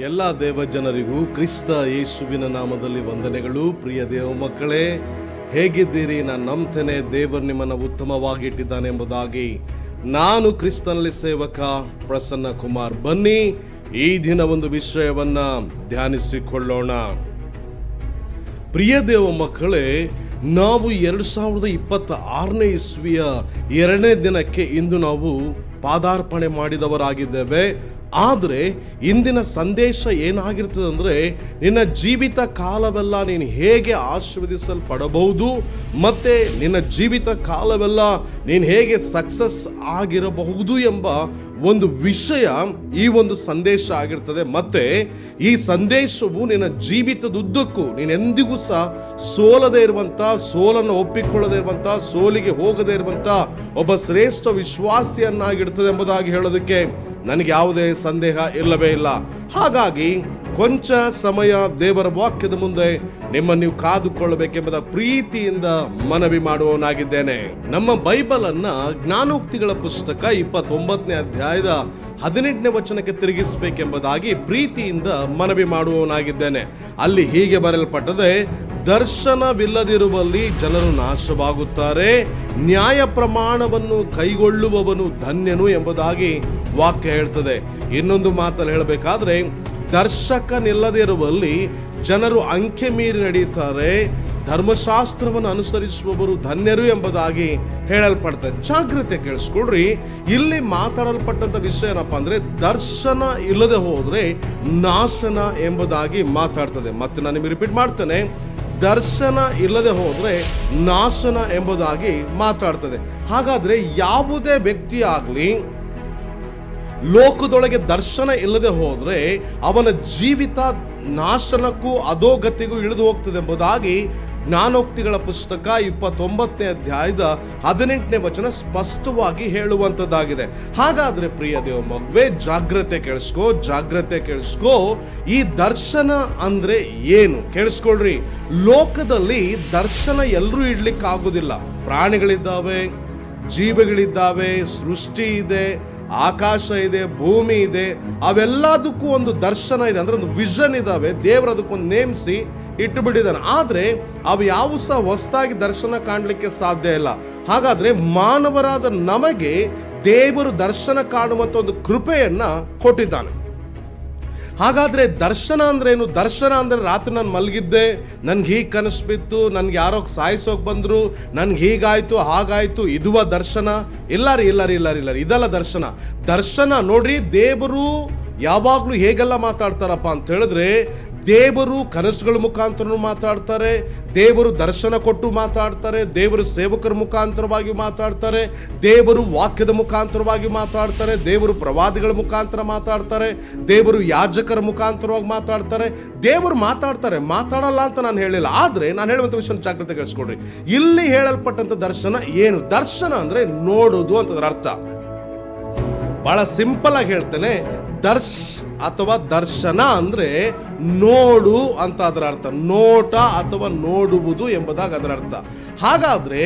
ಎಲ್ಲ ದೇವ ಜನರಿಗೂ ಕ್ರಿಸ್ತ ಯೇಸುವಿನ ನಾಮದಲ್ಲಿ ವಂದನೆಗಳು. ಪ್ರಿಯ ದೇವ ಮಕ್ಕಳೇ, ಹೇಗಿದ್ದೀರಿ? ನಾನು ನಂಬ್ತೇನೆ, ದೇವರು ನಿಮ್ಮನ್ನು ಉತ್ತಮವಾಗಿ ಇಟ್ಟಿದ್ದಾನೆ ಎಂಬುದಾಗಿ. ನಾನು ಕ್ರಿಸ್ತನಲ್ಲಿ ಸೇವಕ, ಪ್ರಸನ್ನ ಕುಮಾರ್ ಬನ್ನಿ. ಈ ದಿನ ಒಂದು ವಿಷಯವನ್ನ ಧ್ಯಾನಿಸಿಕೊಳ್ಳೋಣ. ಪ್ರಿಯ ದೇವ ಮಕ್ಕಳೇ, ನಾವು ಎರಡು ಸಾವಿರದ ಇಪ್ಪತ್ತ ಆರನೇ ಇಸ್ವಿಯ ಎರಡನೇ ದಿನಕ್ಕೆ ಇಂದು ನಾವು ಪಾದಾರ್ಪಣೆ ಮಾಡಿದವರಾಗಿದ್ದೇವೆ. ಆದರೆ ಇಂದಿನ ಸಂದೇಶ ಏನಾಗಿರ್ತದೆ ಅಂದರೆ, ನಿನ್ನ ಜೀವಿತ ಕಾಲವೆಲ್ಲ ನೀನು ಹೇಗೆ ಆಶೀರ್ವದಿಸಲ್ಪಡಬಹುದು, ಮತ್ತು ನಿನ್ನ ಜೀವಿತ ಕಾಲವೆಲ್ಲ ನೀನು ಹೇಗೆ ಸಕ್ಸಸ್ ಆಗಿರಬಹುದು ಎಂಬ ಒಂದು ವಿಷಯ ಈ ಒಂದು ಸಂದೇಶ ಆಗಿರ್ತದೆ. ಮತ್ತೆ ಈ ಸಂದೇಶವು ನಿನ್ನ ಜೀವಿತದುದ್ದಕ್ಕೂ, ನೀನು ಎಂದಿಗೂ ಸಹ ಸೋಲದೇ ಇರುವಂಥ ಸೋಲನ್ನು ಒಪ್ಪಿಕೊಳ್ಳದೇ ಇರುವಂಥ ಸೋಲಿಗೆ ಹೋಗದೇ ಇರುವಂಥ ಒಬ್ಬ ಶ್ರೇಷ್ಠ ವಿಶ್ವಾಸಿಯನ್ನಾಗಿರ್ತದೆ ಎಂಬುದಾಗಿ ಹೇಳೋದಕ್ಕೆ ನನಗೆ ಯಾವುದೇ ಸಂದೇಹ ಇಲ್ಲವೇ ಇಲ್ಲ. ಹಾಗಾಗಿ ಕೊಂಚ ಸಮಯ ದೇವರ ವಾಕ್ಯದ ಮುಂದೆ ನಿಮ್ಮನ್ನು ನೀವು ಕಾದುಕೊಳ್ಳಬೇಕೆಂಬುದ ಪ್ರೀತಿಯಿಂದ ಮನವಿ ಮಾಡುವವನಾಗಿದ್ದೇನೆ. ನಮ್ಮ ಬೈಬಲ್ ಅನ್ನ ಜ್ಞಾನೋಕ್ತಿಗಳ ಪುಸ್ತಕ ಇಪ್ಪತ್ತೊಂಬತ್ತನೇ ಅಧ್ಯಾಯದ ಹದಿನೆಂಟನೇ ವಚನಕ್ಕೆ ತಿರುಗಿಸಬೇಕೆಂಬುದಾಗಿ ಪ್ರೀತಿಯಿಂದ ಮನವಿ ಮಾಡುವವನಾಗಿದ್ದೇನೆ. ಅಲ್ಲಿ ಹೀಗೆ ಬರೆಯಲ್ಪಟ್ಟದೆ ದರ್ಶನವಿಲ್ಲದಿರುವಲ್ಲಿ ಜನರು ನಾಶವಾಗುತ್ತಾರೆ. ನ್ಯಾಯ ಪ್ರಮಾಣವನ್ನು ಕೈಗೊಳ್ಳುವವನು ಧನ್ಯನು ಎಂಬುದಾಗಿ ವಾಕ್ಯ ಹೇಳ್ತದೆ. ಇನ್ನೊಂದು ಮಾತಲ್ಲಿ ಹೇಳಬೇಕಾದ್ರೆ, ದರ್ಶಕನಿಲ್ಲದಿರುವಲ್ಲಿ ಜನರು ಅಂಕೆ ಮೀರಿ ನಡೆಯುತ್ತಾರೆ. ಧರ್ಮಶಾಸ್ತ್ರವನ್ನು ಅನುಸರಿಸುವವರು ಧನ್ಯರು ಎಂಬುದಾಗಿ ಹೇಳಲ್ಪಡ್ತದೆ. ಜಾಗ್ರತೆ ಕೇಳಿಸ್ಕೊಡ್ರಿ ಇಲ್ಲಿ ಮಾತಾಡಲ್ಪಟ್ಟಂತ ವಿಷಯ ಏನಪ್ಪ ಅಂದ್ರೆ, ದರ್ಶನ ಇಲ್ಲದೆ ಹೋದರೆ ನಾಶನ ಎಂಬುದಾಗಿ ಮಾತಾಡ್ತದೆ. ಮತ್ತೆ ನಾನು ನಿಮಗೆ ರಿಪೀಟ್ ಮಾಡ್ತೇನೆ. ದರ್ಶನ ಇಲ್ಲದೆ ಹೋದರೆ ನಾಶನ ಎಂಬುದಾಗಿ ಮಾತಾಡ್ತದೆ. ಹಾಗಾದರೆ ಯಾವುದೇ ವ್ಯಕ್ತಿ ಆಗಲಿ ಲೋಕದೊಳಗೆ ದರ್ಶನ ಇಲ್ಲದೆ ಹೋದರೆ ಅವನ ಜೀವಿತ ನಾಶನಕ್ಕೂ ಅಧೋಗತಿಗೂ ಇಳಿದು ಹೋಗ್ತದೆ ಎಂಬುದಾಗಿ ಜ್ಞಾನೋಕ್ತಿಗಳ ಪುಸ್ತಕ ಇಪ್ಪತ್ತೊಂಬತ್ತನೇ ಅಧ್ಯಾಯದ ಹದಿನೆಂಟನೇ ವಚನ ಸ್ಪಷ್ಟವಾಗಿ ಹೇಳುವಂಥದ್ದಾಗಿದೆ ಹಾಗಾದ್ರೆ ಪ್ರಿಯ ದೇವ ಮಗುವೆ, ಜಾಗ್ರತೆ ಕೇಳಿಸ್ಕೋ ಜಾಗ್ರತೆ ಕೇಳಿಸ್ಕೋ. ಈ ದರ್ಶನ ಅಂದ್ರೆ ಏನು? ಕೇಳಿಸ್ಕೊಳ್ರಿ. ಲೋಕದಲ್ಲಿ ದರ್ಶನ ಎಲ್ಲರೂ ಇಡ್ಲಿಕ್ಕೆ ಆಗೋದಿಲ್ಲ ಪ್ರಾಣಿಗಳಿದ್ದಾವೆ, ಜೀವಿಗಳಿದ್ದಾವೆ, ಸೃಷ್ಟಿ ಇದೆ ಆಕಾಶ ಇದೆ, ಭೂಮಿ ಇದೆ, ಅವೆಲ್ಲದಕ್ಕೂ ಒಂದು ದರ್ಶನ ಇದೆ, ಅಂದರೆ ಒಂದು ವಿಷನ್ ಇದ್ದಾವೆ ದೇವರು ಅದಕ್ಕೊಂದು ನೇಮಿಸಿ ಇಟ್ಟು ಬಿಟ್ಟಿದ್ದಾನೆ ಆದರೆ ಅವು ಯಾವ ಸಹ ಹೊಸದಾಗಿ ದರ್ಶನ ಕಾಣಲಿಕ್ಕೆ ಸಾಧ್ಯ ಇಲ್ಲ. ಹಾಗಾದರೆ ಮಾನವರಾದ ನಮಗೆ ದೇವರು ದರ್ಶನ ಕಾಣುವಂಥ ಒಂದು ಕೃಪೆಯನ್ನು ಕೊಟ್ಟಿದ್ದಾನೆ. ಹಾಗಾದ್ರೆ ದರ್ಶನ ಅಂದ್ರೆ ಏನು ದರ್ಶನ ಅಂದರೆ ರಾತ್ರಿ ನಾನು ಮಲಗಿದ್ದೆ, ನನಗೆ ಹೀಗೆ ಕನಸು ಬಿತ್ತು, ನನಗೆ ಯಾರೋ ಸಾಯಿಸೋಕೆ ಬಂದರು, ನನಗೆ ಹೀಗಾಯಿತು, ಹಾಗಾಯಿತು, ಇದುವ ದರ್ಶನ? ಇಲ್ಲ ರೀ ಇಲ್ಲ ರೀ ಇಲ್ಲ ರೀ ಇಲ್ಲ ರೀ ಇದಲ್ಲ ದರ್ಶನ. ದರ್ಶನ ನೋಡ್ರಿ ದೇವರು ಯಾವಾಗಲೂ ಹೇಗೆಲ್ಲ ಮಾತಾಡ್ತಾರಪ್ಪ ಅಂತ ಹೇಳಿದ್ರೆ ದೇವರು ಕನಸುಗಳ ಮುಖಾಂತರ ಮಾತಾಡ್ತಾರೆ, ದೇವರು ದರ್ಶನ ಕೊಟ್ಟು ಮಾತಾಡ್ತಾರೆ, ದೇವರು ಸೇವಕರ ಮುಖಾಂತರವಾಗಿ ಮಾತಾಡ್ತಾರೆ, ದೇವರು ವಾಕ್ಯದ ಮುಖಾಂತರವಾಗಿ ಮಾತಾಡ್ತಾರೆ, ದೇವರು ಪ್ರವಾದಿಗಳ ಮುಖಾಂತರ ಮಾತಾಡ್ತಾರೆ, ದೇವರು ಯಾಜಕರ ಮುಖಾಂತರವಾಗಿ ಮಾತಾಡ್ತಾರೆ, ದೇವರು ಮಾತಾಡ್ತಾರೆ. ಮಾತಾಡಲ್ಲ ಅಂತ ನಾನು ಹೇಳಿಲ್ಲ ಆದರೆ ನಾನು ಹೇಳುವಂಥ ವಿಷಯ ಜಾಗ್ರತೆ ಗಳಿಸ್ಕೊಡ್ರಿ ಇಲ್ಲಿ ಹೇಳಲ್ಪಟ್ಟಂಥ ದರ್ಶನ ಏನು? ದರ್ಶನ ಅಂದರೆ ನೋಡೋದು ಅಂತದ್ರ ಅರ್ಥ. ಬಹಳ ಸಿಂಪಲ್ ಆಗಿ ಹೇಳ್ತೇನೆ ದರ್ಶ್ ಅಥವಾ ದರ್ಶನ ಅಂದರೆ ನೋಡು ಅಂತ ಅದರ ಅರ್ಥ. ನೋಟ ಅಥವಾ ನೋಡುವುದು ಎಂಬುದಾಗಿ ಅದರ ಅರ್ಥ. ಹಾಗಾದರೆ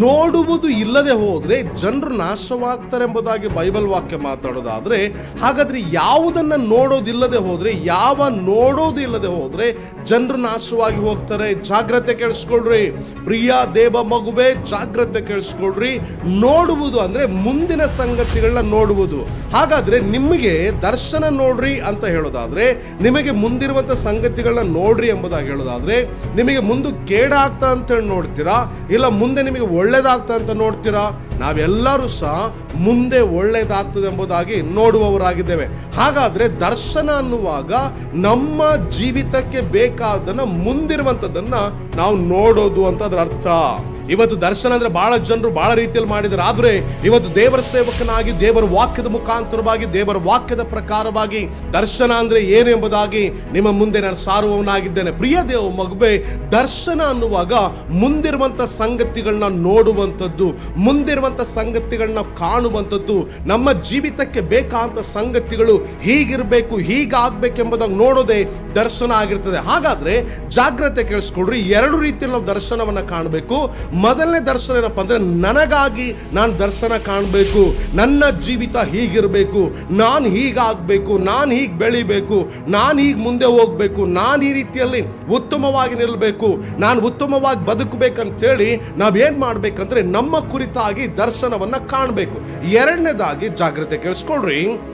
ನೋಡುವುದು ಇಲ್ಲದೆ ಹೋದರೆ ಜನರು ನಾಶವಾಗ್ತಾರೆ ಎಂಬುದಾಗಿ ಬೈಬಲ್ ವಾಕ್ಯ ಮಾತಾಡೋದಾದರೆ, ಹಾಗಾದರೆ ಯಾವುದನ್ನು ನೋಡೋದಿಲ್ಲದೆ ಹೋದರೆ, ಯಾವ ನೋಡೋದು ಇಲ್ಲದೆ ಹೋದ್ರೆ ಜನರು ನಾಶವಾಗಿ ಹೋಗ್ತಾರೆ. ಜಾಗ್ರತೆ ಕೇಳಿಸ್ಕೊಳ್ರಿ. ಪ್ರಿಯ ದೇವ ಮಗುವೆ, ಜಾಗ್ರತೆ ಕೇಳಿಸ್ಕೊಳ್ರಿ. ನೋಡುವುದು ಅಂದರೆ ಮುಂದಿನ ಸಂಗತಿಗಳನ್ನ ನೋಡುವುದು. ಹಾಗಾದರೆ ನಿಮಗೆ ದರ್ಶನ ನೋಡ್ರಿ ಅಂತ ಹೇಳೋದಾದ್ರೆ, ನಿಮಗೆ ಮುಂದಿರುವಂಥ ಸಂಗತಿಗಳನ್ನ ನೋಡ್ರಿ ಎಂಬುದಾಗಿ ಹೇಳೋದಾದ್ರೆ, ನಿಮಗೆ ಮುಂದೆ ಕೇಡಾಗ್ತಾ ಅಂತ ಹೇಳಿ ನೋಡ್ತೀರಾ, ಇಲ್ಲ ಮುಂದೆ ನಿಮಗೆ ಒಳ್ಳೇದಾಗ್ತಾ ಅಂತ ನೋಡ್ತೀರಾ? ನಾವೆಲ್ಲರೂ ಸಹ ಮುಂದೆ ಒಳ್ಳೇದಾಗ್ತದೆ ಎಂಬುದಾಗಿ ನೋಡುವವರಾಗಿದ್ದೇವೆ. ಹಾಗಾದ್ರೆ ದರ್ಶನ ಅನ್ನುವಾಗ ನಮ್ಮ ಜೀವಿತಕ್ಕೆ ಬೇಕಾದನ್ನ ಮುಂದಿರುವಂತದನ್ನ ನಾವು ನೋಡೋದು ಅಂತ ಅದರ ಅರ್ಥ. ಇವತ್ತು ದರ್ಶನ ಅಂದ್ರೆ ಬಹಳ ಜನರು ಬಹಳ ರೀತಿಯಲ್ಲಿ ಮಾಡಿದ್ರು ಆದ್ರೆ ಇವತ್ತು ದೇವರ ಸೇವಕನಾಗಿ, ದೇವರ ವಾಕ್ಯದ ಮುಖಾಂತರವಾಗಿ, ದೇವರ ವಾಕ್ಯದ ಪ್ರಕಾರವಾಗಿ ದರ್ಶನ ಅಂದ್ರೆ ಏನು ಎಂಬುದಾಗಿ ನಿಮ್ಮ ಮುಂದೆ ನಾನು ಸಾರುವವನಾಗಿದ್ದೇನೆ. ಪ್ರಿಯ ದೇವ ಮಗುವೆ, ದರ್ಶನ ಅನ್ನುವಾಗ ಮುಂದಿರುವಂತ ಸಂಗತಿಗಳನ್ನ ನೋಡುವಂಥದ್ದು, ಮುಂದಿರುವಂತ ಸಂಗತಿಗಳನ್ನ ಕಾಣುವಂಥದ್ದು, ನಮ್ಮ ಜೀವಿತಕ್ಕೆ ಬೇಕಾದಂತ ಸಂಗತಿಗಳು ಹೀಗಿರಬೇಕು, ಹೀಗಾಗಬೇಕೆಂಬುದಾಗಿ ನೋಡೋದೇ ದರ್ಶನ ಆಗಿರ್ತದೆ. ಹಾಗಾದ್ರೆ ಜಾಗ್ರತೆ ಕೇಳಿಸ್ಕೊಡ್ರಿ ಎರಡು ರೀತಿಯಲ್ಲಿ ನಾವು ದರ್ಶನವನ್ನ ಕಾಣಬೇಕು. ಮೊದಲನೇ ದರ್ಶನ ಏನಪ್ಪ ಅಂದ್ರೆ, ನನಗಾಗಿ ನಾನು ದರ್ಶನ ಕಾಣಬೇಕು, ನನ್ನ ಜೀವಿತ ಹೀಗಿರಬೇಕು, ನಾನು ಹೀಗಾಗಬೇಕು, ನಾನು ಹೀಗೆ ಬೆಳಿಬೇಕು, ನಾನು ಹೀಗೆ ಮುಂದೆ ಹೋಗಬೇಕು, ನಾನು ಈ ರೀತಿಯಲ್ಲಿ ಉತ್ತಮವಾಗಿ ನಿಲ್ಲಬೇಕು ನಾನು ಉತ್ತಮವಾಗಿ ಬದುಕಬೇಕಂತೇಳಿ ನಾವೇನು ಮಾಡಬೇಕಂದ್ರೆ, ನಮ್ಮ ಕುರಿತಾಗಿ ದರ್ಶನವನ್ನು ಕಾಣಬೇಕು. ಎರಡನೇದಾಗಿ ಜಾಗ್ರತೆ ಕೇಳಿಸ್ಕೊಳ್ರಿ.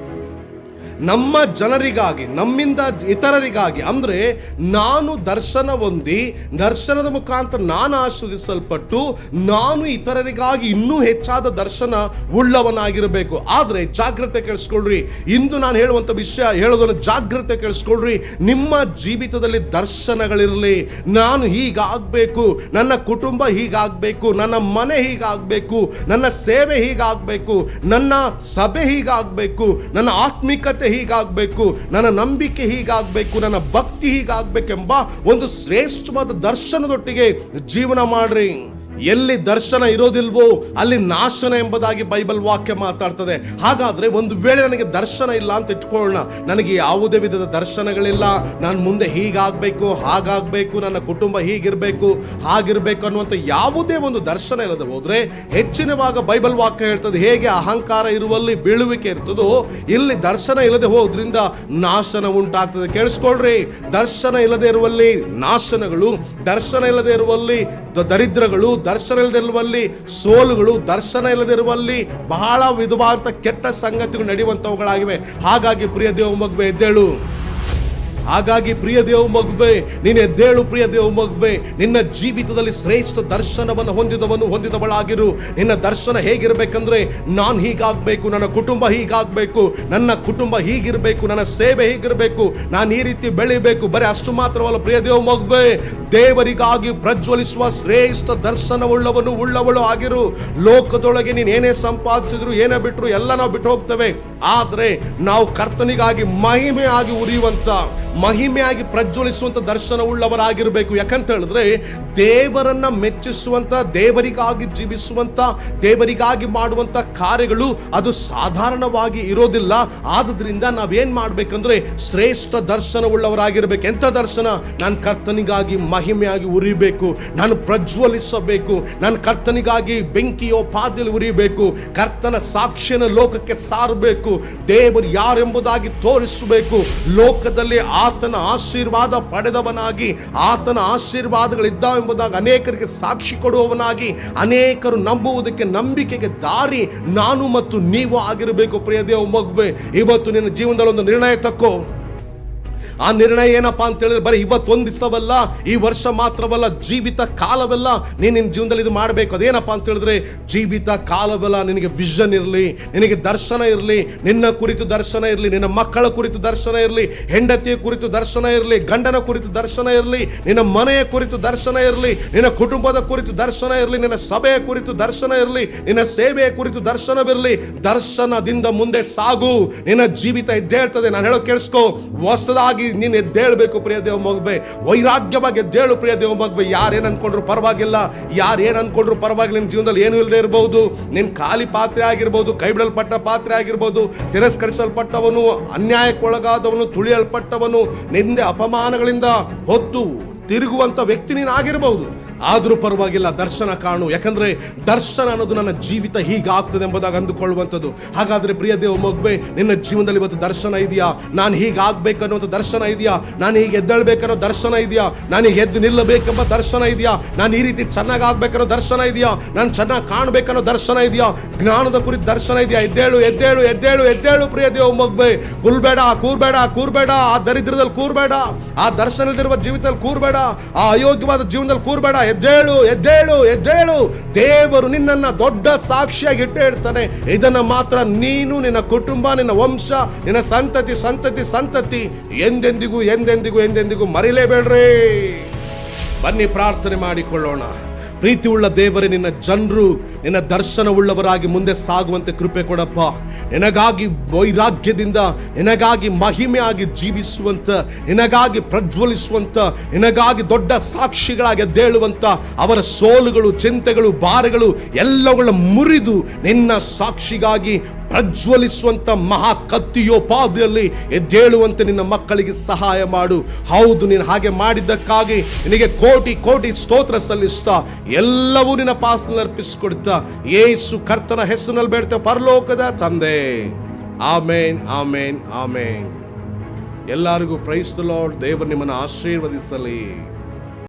ನಮ್ಮ ಜನರಿಗಾಗಿ, ನಮ್ಮಿಂದ ಇತರರಿಗಾಗಿ ಅಂದರೆ ನಾನು ದರ್ಶನ ಹೊಂದಿ, ದರ್ಶನದ ಮುಖಾಂತರ ನಾನು ಆಶ್ರದಿಸಲ್ಪಟ್ಟು ನಾನು ಇತರರಿಗಾಗಿ ಇನ್ನೂ ಹೆಚ್ಚಾದ ದರ್ಶನ ಉಳ್ಳವನಾಗಿರಬೇಕು. ಆದರೆ ಜಾಗ್ರತೆ ಕೇಳಿಸ್ಕೊಳ್ರಿ. ಇಂದು ನಾನು ಹೇಳುವಂಥ ವಿಷಯ, ಹೇಳೋದನ್ನು ಜಾಗ್ರತೆ ಕೇಳಿಸ್ಕೊಳ್ರಿ. ನಿಮ್ಮ ಜೀವಿತದಲ್ಲಿ ದರ್ಶನಗಳಿರಲಿ. ನಾನು ಹೀಗಾಗಬೇಕು, ನನ್ನ ಕುಟುಂಬ ಹೀಗಾಗಬೇಕು, ನನ್ನ ಮನೆ ಹೀಗಾಗಬೇಕು, ನನ್ನ ಸೇವೆ ಹೀಗಾಗಬೇಕು, ನನ್ನ ಸಭೆ ಹೀಗಾಗಬೇಕು, ನನ್ನ ಆತ್ಮಿಕತೆ ಹೀಗಾಗಬೇಕು ನನ್ನ ನಂಬಿಕೆ ಹೀಗಾಗಬೇಕು ನನ್ನ ಭಕ್ತಿ ಹೀಗಾಗಬೇಕೆಂಬ ಒಂದು ಶ್ರೇಷ್ಠವಾದ ದರ್ಶನದೊಟ್ಟಿಗೆ ಜೀವನ ಮಾಡ್ರಿ. ಎಲ್ಲಿ ದರ್ಶನ ಇರೋದಿಲ್ವೋ ಅಲ್ಲಿ ನಾಶನ ಎಂಬುದಾಗಿ ಬೈಬಲ್ ವಾಕ್ಯ ಮಾತಾಡ್ತದೆ. ಹಾಗಾದ್ರೆ ಒಂದು ವೇಳೆ ನನಗೆ ದರ್ಶನ ಇಲ್ಲ ಅಂತ ಇಟ್ಕೊಳ್ಳೋಣ. ನನಗೆ ಯಾವುದೇ ವಿಧದ ದರ್ಶನಗಳಿಲ್ಲ. ನಾನು ಮುಂದೆ ಹೀಗಾಗಬೇಕು, ಹಾಗಾಗಬೇಕು, ನನ್ನ ಕುಟುಂಬ ಹೀಗಿರಬೇಕು, ಹಾಗಿರಬೇಕು ಅನ್ನುವಂಥ ಯಾವುದೇ ಒಂದು ದರ್ಶನ ಇಲ್ಲದೆ ಹೋದರೆ ಹೆಚ್ಚಿನವಾಗ ಬೈಬಲ್ ವಾಕ್ಯ ಹೇಳ್ತದೆ, ಹೇಗೆ ಅಹಂಕಾರ ಇರುವಲ್ಲಿ ಬೀಳುವಿಕೆ ಇರ್ತದೋ, ಇಲ್ಲಿ ದರ್ಶನ ಇಲ್ಲದೆ ಹೋದ್ರಿಂದ ನಾಶನ ಉಂಟಾಗ್ತದೆ. ಕೇಳಿಸ್ಕೊಳ್ರಿ, ದರ್ಶನ ಇಲ್ಲದೆ ಇರುವಲ್ಲಿ ನಾಶನಗಳು, ದರ್ಶನ ಇಲ್ಲದೆ ಇರುವಲ್ಲಿ ದರಿದ್ರಗಳು ದರ್ಶನ ಇಲ್ಲದಿರುವಲ್ಲಿ, ಸೋಲುಗಳು ದರ್ಶನ ಇಲ್ಲದಿರುವಲ್ಲಿ ಬಹಳ ವಿಧವಾದಂಥ ಕೆಟ್ಟ ಸಂಗತಿಗಳು ನಡೆಯುವಂಥವುಗಳಾಗಿವೆ. ಹಾಗಾಗಿ ಪ್ರಿಯ ದೇವ ಮಗುವೆ ಎದ್ದೇಳು. ಹಾಗಾಗಿ ಪ್ರಿಯ ದೇವ ಮಗುವೆ, ನೀನು ಎದ್ದೇಳು ಪ್ರಿಯ ದೇವ ಮಗುವೆ, ನಿನ್ನ ಜೀವಿತದಲ್ಲಿ ಶ್ರೇಷ್ಠ ದರ್ಶನವನ್ನು ಹೊಂದಿದವನು ಹೊಂದಿದವಳಾಗಿರು. ನಿನ್ನ ದರ್ಶನ ಹೇಗಿರಬೇಕಂದ್ರೆ ನಾನು ಹೀಗಾಗಬೇಕು, ನನ್ನ ಕುಟುಂಬ ಹೀಗಾಗಬೇಕು, ನನ್ನ ಕುಟುಂಬ ಹೀಗಿರಬೇಕು, ನನ್ನ ಸೇವೆ ಹೀಗಿರಬೇಕು, ನಾನು ಈ ರೀತಿ ಬೆಳಿಬೇಕು. ಬರೀ ಅಷ್ಟು ಮಾತ್ರವಲ್ಲ ಪ್ರಿಯ ದೇವ ಮಗುವೆ, ದೇವರಿಗಾಗಿ ಪ್ರಜ್ವಲಿಸುವ ಶ್ರೇಷ್ಠ ದರ್ಶನವುಳ್ಳವನು ಉಳ್ಳವಳು ಆಗಿರು. ಲೋಕದೊಳಗೆ ನೀನು ಏನೇ ಸಂಪಾದಿಸಿದ್ರು, ಏನೇ ಬಿಟ್ಟರು ಎಲ್ಲ ನಾವು ಬಿಟ್ಟು ಹೋಗ್ತೇವೆ. ಆದರೆ ನಾವು ಕರ್ತನಿಗಾಗಿ ಮಹಿಮೆಯಾಗಿ ಉರಿಯುವಂತ ಮಹಿಮೆಯಾಗಿ ಪ್ರಜ್ವಲಿಸುವಂತ ದರ್ಶನ ಉಳ್ಳವರಾಗಿರಬೇಕು ಯಾಕಂತ ಹೇಳಿದ್ರೆ, ದೇವರನ್ನ ಮೆಚ್ಚಿಸುವಂತ ದೇವರಿಗಾಗಿ ಜೀವಿಸುವಂಥ, ದೇವರಿಗಾಗಿ ಮಾಡುವಂತ ಕಾರ್ಯಗಳು ಅದು ಸಾಧಾರಣವಾಗಿ ಇರೋದಿಲ್ಲ. ಆದ್ರಿಂದ ನಾವೇನು ಮಾಡಬೇಕಂದ್ರೆ, ಶ್ರೇಷ್ಠ ದರ್ಶನ ಉಳ್ಳವರಾಗಿರ್ಬೇಕು ಎಂತ ದರ್ಶನ? ನಾನು ಕರ್ತನಿಗಾಗಿ ಮಹಿಮೆಯಾಗಿ ಉರಿಬೇಕು. ನಾನು ಪ್ರಜ್ವಲಿಸಬೇಕು. ನಾನು ಕರ್ತನಿಗಾಗಿ ಬೆಂಕಿಯೋ ಪಾದಲ್ಲಿ ಉರಿಬೇಕು. ಕರ್ತನ ಸಾಕ್ಷಿಯನ್ನು ಲೋಕಕ್ಕೆ ಸಾರಬೇಕು. ದೇವರು ಯಾರೆಂಬುದಾಗಿ ತೋರಿಸಬೇಕು. ಲೋಕದಲ್ಲಿ ಆತನ ಆಶೀರ್ವಾದ ಪಡೆದವನಾಗಿ, ಆತನ ಆಶೀರ್ವಾದಗಳಿದ್ದಾವೆಂಬುದಾಗಿ ಅನೇಕರಿಗೆ ಸಾಕ್ಷಿ ಕೊಡುವವನಾಗಿ, ಅನೇಕರು ನಂಬುವುದಕ್ಕೆ ನಂಬಿಕೆಗೆ ದಾರಿ ನಾನು ಮತ್ತು ನೀವು ಆಗಿರಬೇಕು ಪ್ರಿಯ ದೇವ ಮಗುವೆ. ಇವತ್ತು ನಿನ್ನ ಜೀವನದಲ್ಲಿ ಒಂದು ನಿರ್ಣಯ ತಕ್ಕೋ. ಆ ನಿರ್ಣಯ ಏನಪ್ಪಾ ಅಂತ ಹೇಳಿದ್ರೆ ಬರೀ ಇವತ್ತೊಂದು ದಿವಸವಲ್ಲ, ಈ ವರ್ಷ ಮಾತ್ರವಲ್ಲ, ಜೀವಿತ ಕಾಲವೆಲ್ಲ. ನೀನು ನಿನ್ನ ಜೀವನದಲ್ಲಿ ಇದು ಮಾಡಬೇಕು. ಅದೇನಪ್ಪ ಅಂತ ಹೇಳಿದ್ರೆ, ಜೀವಿತ ಕಾಲವೆಲ್ಲ, ನಿನಗೆ ವಿಷನ್ ಇರಲಿ, ನಿನಗೆ ದರ್ಶನ ಇರಲಿ, ನಿನ್ನ ಕುರಿತು ದರ್ಶನ ಇರಲಿ, ನಿನ್ನ ಮಕ್ಕಳ ಕುರಿತು ದರ್ಶನ ಇರಲಿ, ಹೆಂಡತಿಯ ಕುರಿತು ದರ್ಶನ ಇರಲಿ, ಗಂಡನ ಕುರಿತು ದರ್ಶನ ಇರಲಿ, ನಿನ್ನ ಮನೆಯ ಕುರಿತು ದರ್ಶನ ಇರಲಿ, ನಿನ್ನ ಕುಟುಂಬದ ಕುರಿತು ದರ್ಶನ ಇರಲಿ, ನಿನ್ನ ಸಭೆಯ ಕುರಿತು ದರ್ಶನ ಇರಲಿ, ನಿನ್ನ ಸೇವೆಯ ಕುರಿತು ದರ್ಶನವಿರಲಿ, ದರ್ಶನದಿಂದ ಮುಂದೆ ಸಾಗು. ನಿನ್ನ ಜೀವಿತ ಇದ್ದೇ ಇರ್ತದೆ. ನಾನು ಹೇಳೋ ಕೇಳಿಸ್ಕೋ. ಹೊಸದಾಗಿ ನೀನು ಎದ್ದೇಳ್ಬೇಕು ಪ್ರಿಯ ದೇವ ಮಗುವೆ. ವೈರಾಗ್ಯವಾಗಿ ಎದ್ದೇಳು ಪ್ರಿಯ ದೇವ ಮಗುವೆ. ಯಾರೇನು ಅನ್ಕೊಂಡ್ರು ಪರವಾಗಿಲ್ಲ. ಯಾರು ಏನು ಅನ್ಕೊಂಡ್ರು ಪರವಾಗಿಲ್ಲ. ನಿನ್ನ ಜೀವನದಲ್ಲಿ ಏನು ಇಲ್ಲದೆ ಇರಬಹುದು ನಿನ್ನ ಖಾಲಿ ಪಾತ್ರೆ ಆಗಿರ್ಬೋದು, ಕೈಬಿಡಲ್ಪಟ್ಟ ಪಾತ್ರೆ ಆಗಿರ್ಬೋದು, ತಿರಸ್ಕರಿಸಲ್ಪಟ್ಟವನು, ಅನ್ಯಾಯಕ್ಕೊಳಗಾದವನು, ತುಳಿಯಲ್ಪಟ್ಟವನು, ನಿಂದೆ ಅಪಮಾನಗಳಿಂದ ಹೊತ್ತು ತಿರುಗುವಂಥ ವ್ಯಕ್ತಿ ನೀನು ಆಗಿರಬಹುದು ಆದರೂ ಪರವಾಗಿಲ್ಲ ದರ್ಶನ ಕಾಣು. ಯಾಕಂದ್ರೆ ದರ್ಶನ ಅನ್ನೋದು ನನ್ನ ಜೀವಿತ ಹೀಗಾಗ್ತದೆ ಎಂಬುದಾಗಿ ಅಂದುಕೊಳ್ಳುವಂಥದ್ದು. ಹಾಗಾದರೆ ಪ್ರಿಯ ದೇವ ನಿನ್ನ ಜೀವನದಲ್ಲಿ ಇವತ್ತು ದರ್ಶನ ಇದೆಯಾ? ನಾನು ಹೀಗಾಗ್ಬೇಕು ಅನ್ನುವಂಥ ದರ್ಶನ ಇದೆಯಾ? ನಾನು ಹೀಗೆ ಎದ್ದೇಳಬೇಕನ್ನೋ ದರ್ಶನ ಇದೆಯಾ? ನಾನು ಹೀಗೆ ಎದ್ದು ನಿಲ್ಲಬೇಕೆಂಬ ದರ್ಶನ ಇದೆಯಾ? ನಾನು ಈ ರೀತಿ ಚೆನ್ನಾಗಿ ದರ್ಶನ ಇದೆಯಾ? ನಾನು ಚೆನ್ನಾಗಿ ಕಾಣಬೇಕನ್ನೋ ದರ್ಶನ ಇದೆಯಾ? ಜ್ಞಾನದ ಕುರಿತು ದರ್ಶನ ಇದೆಯಾ? ಎದ್ದೇಳು ಎದ್ದೇಳು ಎದ್ದೇಳು ಎದ್ದೇಳು ಪ್ರಿಯ ದೇವ ಕುಲ್ಬೇಡ ಕೂರ್ಬೇಡ ಕೂರ್ಬೇಡ. ಆ ದರಿದ್ರದಲ್ಲಿ ಕೂರ್ಬೇಡ. ಆ ದರ್ಶನದಲ್ಲಿರುವ ಜೀವಿತದಲ್ಲಿ ಕೂರ್ಬೇಡ. ಆ ಅಯೋಗ್ಯವಾದ ಜೀವನದಲ್ಲಿ ಕೂರ್ಬೇಡ. ಎದ್ದೇಳು ಎದ್ದೇಳು ಎದ್ದೇಳು. ದೇವರು ನಿನ್ನನ್ನ ದೊಡ್ಡ ಸಾಕ್ಷಿಯಾಗಿ ಇಟ್ಟೇ ಇದನ್ನ ಮಾತ್ರ ನೀನು, ನಿನ್ನ ಕುಟುಂಬ, ನಿನ್ನ ವಂಶ, ನಿನ್ನ ಸಂತತಿ ಸಂತತಿ ಸಂತತಿ ಎಂದೆಂದಿಗೂ ಎಂದೆಂದಿಗೂ ಎಂದೆಂದಿಗೂ ಮರಿಲೇಬೇಡ್ರಿ. ಬನ್ನಿ ಪ್ರಾರ್ಥನೆ ಮಾಡಿಕೊಳ್ಳೋಣ. ಪ್ರೀತಿ ಉಳ್ಳ ದೇವರೇ, ನಿನ್ನ ಜನರು, ನಿನ್ನ ದರ್ಶನವುಳ್ಳವರಾಗಿ ಮುಂದೆ ಸಾಗುವಂತೆ ಕೃಪೆ ಕೊಡಪ್ಪ. ನಿನಗಾಗಿ ವೈರಾಗ್ಯದಿಂದ, ನಿನಗಾಗಿ ಮಹಿಮೆಯಾಗಿ ಜೀವಿಸುವಂತ, ನಿನಗಾಗಿ ಪ್ರಜ್ವಲಿಸುವಂತ, ನಿನಗಾಗಿ ದೊಡ್ಡ ಸಾಕ್ಷಿಗಳಾಗಿ ಎದ್ದೇಳುವಂತ ಅವರ ಸೋಲುಗಳು, ಚಿಂತೆಗಳು, ಭಾರಗಳು ಎಲ್ಲವುಗಳ ಮುರಿದು ನಿನ್ನ ಸಾಕ್ಷಿಗಾಗಿ ಪ್ರಜ್ವಲಿಸುವಂತ ಮಹಾ ಕತ್ತಿಯೋಪಾದಿಯಲ್ಲಿ ಎದ್ದೇಳುವಂತೆ ನಿನ್ನ ಮಕ್ಕಳಿಗೆ ಸಹಾಯ ಮಾಡು. ಹೌದು, ನೀನು ಹಾಗೆ ಮಾಡಿದ್ದಕ್ಕಾಗಿ ನಿನಗೆ ಕೋಟಿ ಕೋಟಿ ಸ್ತೋತ್ರ ಸಲ್ಲಿಸ್ತಾ, ಎಲ್ಲವೂ ನಿನ್ನ ಪಾಸನಲ್ಲಿ ಅರ್ಪಿಸಿಕೊಡ್ತಾ, ಏಸು ಕರ್ತನ ಹೆಸರಿನಲ್ಲಿ ಬೇಡ್ತೇವೆ ಪರಲೋಕದ ತಂದೆ. ಆಮೇನ್ ಆಮೇನ್ ಆಮೇನ್. ಎಲ್ಲರಿಗೂ ಪ್ರೈಸ್ ಲಾರ್ಡ್, ದೇವರು ನಿಮ್ಮನ್ನು ಆಶೀರ್ವದಿಸಲಿ.